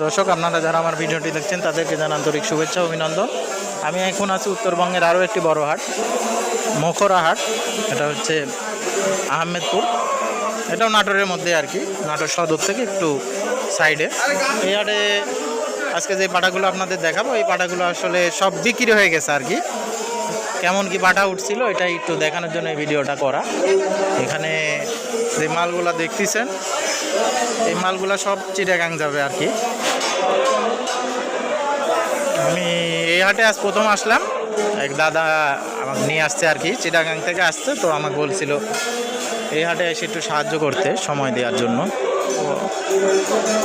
দর্শক, আপনারা যারা আমার ভিডিওটি দেখছেন, তাদেরকে জানান আন্তরিক শুভেচ্ছা অভিনন্দন। আমি এখন আছি উত্তরবঙ্গের আরও একটি বড় হাট, মখরা হাট। এটা হচ্ছে আহমেদপুর। এটাও নাটোরের মধ্যে আর কি, নাটোর সদর থেকে একটু সাইডে। এই হাটে আজকে যে পাটাগুলো আপনাদের দেখাবো, এই পাটাগুলো আসলে সব বিক্রি হয়ে গেছে আর কি। কেমন কি পাটা উঠছিল এটাই একটু দেখানোর জন্য এই ভিডিওটা করা। এখানে যে মালগুলো দেখতেছেন, এই মালগুলো সব চিটাগাং যাবে আর কি। আমি এই হাটে আজ প্রথম আসলাম। এক দাদা আমাকে নিয়ে আসছে আর কি, চিটাগাং থেকে আসছে, তো আমাকে বলছিল এই হাটে এসে একটু সাহায্য করতে, সময় দেওয়ার জন্য।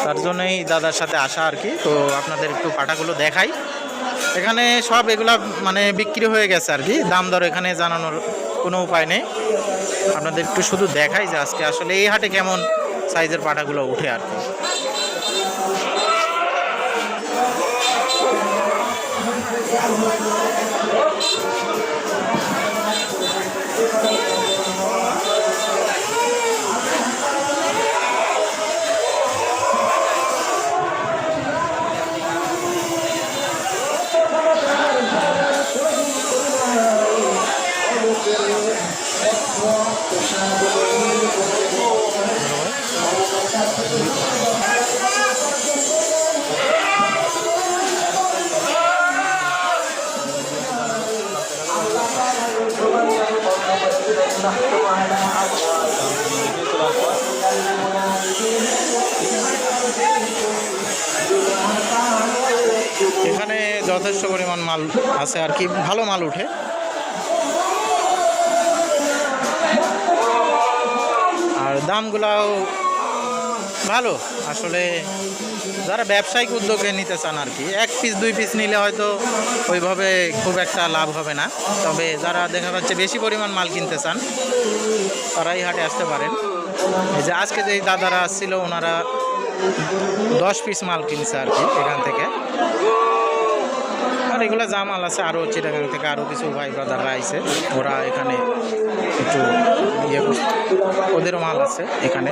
তার জন্যই দাদার সাথে আসা আর কি, তো আপনাদের একটু পাটাগুলো দেখাই। এখানে সব এগুলা মানে বিক্রি হয়ে গেছে আর কি, দাম দর এখানে জানানোর কোনো উপায় নেই। আপনাদের একটু শুধু দেখাই যে আজকে আসলে এই হাটে কেমন সাইজের পাটাগুলো উঠে আর কি। এখানে যথেষ্ট পরিমাণ মাল আছে আর কি। ভালো মাল উঠে আর দামগুলাও ভালো। আসলে যারা ব্যবসায়িক উদ্যোগে নিতে চান আর কি, এক পিস দুই পিস নিলে হয়তো ওইভাবে খুব একটা লাভ হবে না। তবে যারা দেখা যাচ্ছে বেশি পরিমাণ মাল কিনতে চান, তারাই হাটে আসতে পারেন। এই যে আজকে যে দাদারা আসছিল, ওনারা দশ পিস মাল কিনছে আর কি এখান থেকে। আর এগুলো যা মাল আছে আরও চিটাগাং থেকে আরও কিছু ভাই ব্রাদাররা আইছে। ওরা এখানে একটু ইয়ে করছে। ওদেরও মাল আছে এখানে।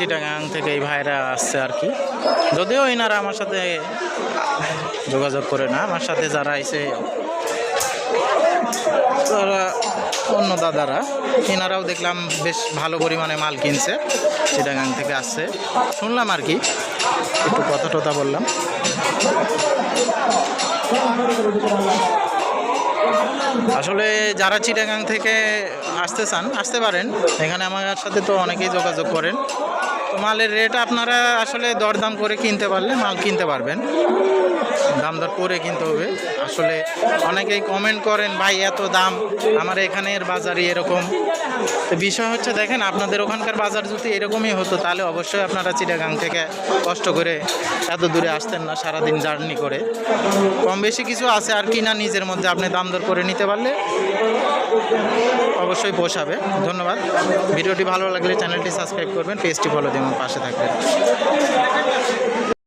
চিটাগাং থেকে এই ভাইরা আসছে আর কি। যদিও এনারা আমার সাথে যোগাযোগ করে না, আমার সাথে যারা আইছে, তারা অন্য দাদারা। এনারাও দেখলাম বেশ ভালো পরিমাণে মাল কিনছে, চিটাগাং থেকে আসছে। শুনলাম আর কি, একটু কথা টথা বললাম। আসলে যারা চিটাগাং থেকে আসতে চান, আসতে পারেন। এখানে আমার সাথে তো অনেকেই যোগাযোগ করেন। তো মালের রেট আপনারা আসলে দরদাম করে কিনতে পারলে মাল কিনতে পারবেন। দাম দর করে কিনতে হবে। আসলে অনেকেই কমেন্ট করেন, ভাই, এত দাম, আমার এখানের বাজারই এরকম। তো বিষয় হচ্ছে দেখেন, আপনাদের ওখানকার বাজার যদি এরকমই হতো, তাহলে অবশ্যই আপনারা চিটাগাং থেকে কষ্ট করে এত দূরে আসতেন না, সারাদিন জার্নি করে। কম বেশি কিছু আছে আর কি না, নিজের মধ্যে আপনি দাম দর করে নিতে পারলে অবশ্যই পোষাবে। ধন্যবাদ। ভিডিওটি ভালো লাগলে চ্যানেলটি সাবস্ক্রাইব করবেন, পেজটি ফলো দিয়ে পাশে থাকবেন।